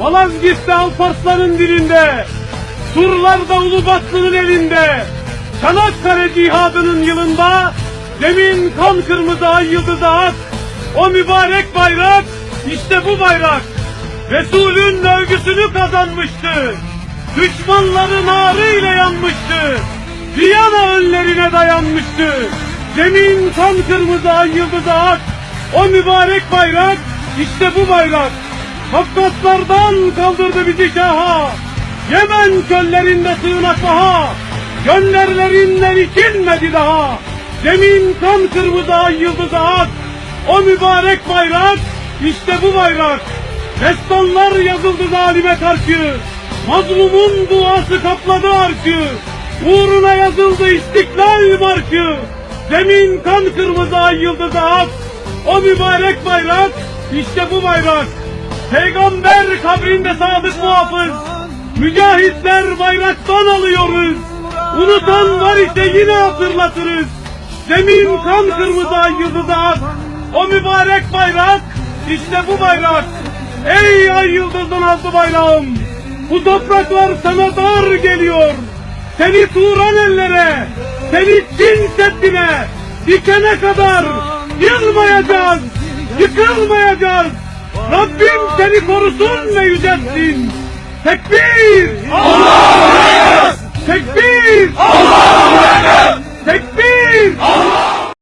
Malazgirt'te Alparslan'ın dilinde, surlarda Ulubatlı'nın elinde, Çanakkale cihadının yılında, demin kan kırmızı ay yıldızı ak, o mübarek bayrak, işte bu bayrak, Resul'ün övgüsünü kazanmıştı, düşmanların ağrıyla yanmıştı, Viyana önlerine dayanmıştı, demin kan kırmızı ay yıldızı ak, o mübarek bayrak, işte bu bayrak, Kafkaslardan kaldırdı bizi şaha. Yemen çöllerinde sığınak baha. Gönderlerinden içilmedi daha. Zemin kan kırmızı ay yıldızı ak. O mübarek bayrak, işte bu bayrak. Destanlar yazıldı zalime karşı. Mazlumun duası kapladı arşı. Uğruna yazıldı istiklal marşı. Zemin kan kırmızı ay yıldızı ak. O mübarek bayrak, işte bu bayrak. Peygamber kabrinde sadık muhafız. Mücahitler bayraktan alıyoruz. Unutan var ise yine hatırlatırız. Zemin kan kırmızı ay yıldızı ak. O mübarek bayrak, işte bu bayrak. Ey ay yıldızın altı bayrağım. Bu topraklar sana dar geliyor. Seni Turan ellere, seni Çin Seddi'ne dikene kadar yılmayacağız, yıkılmayacağız. Rabbim seni korusun ve yüceltsin. Tekbir! Allahu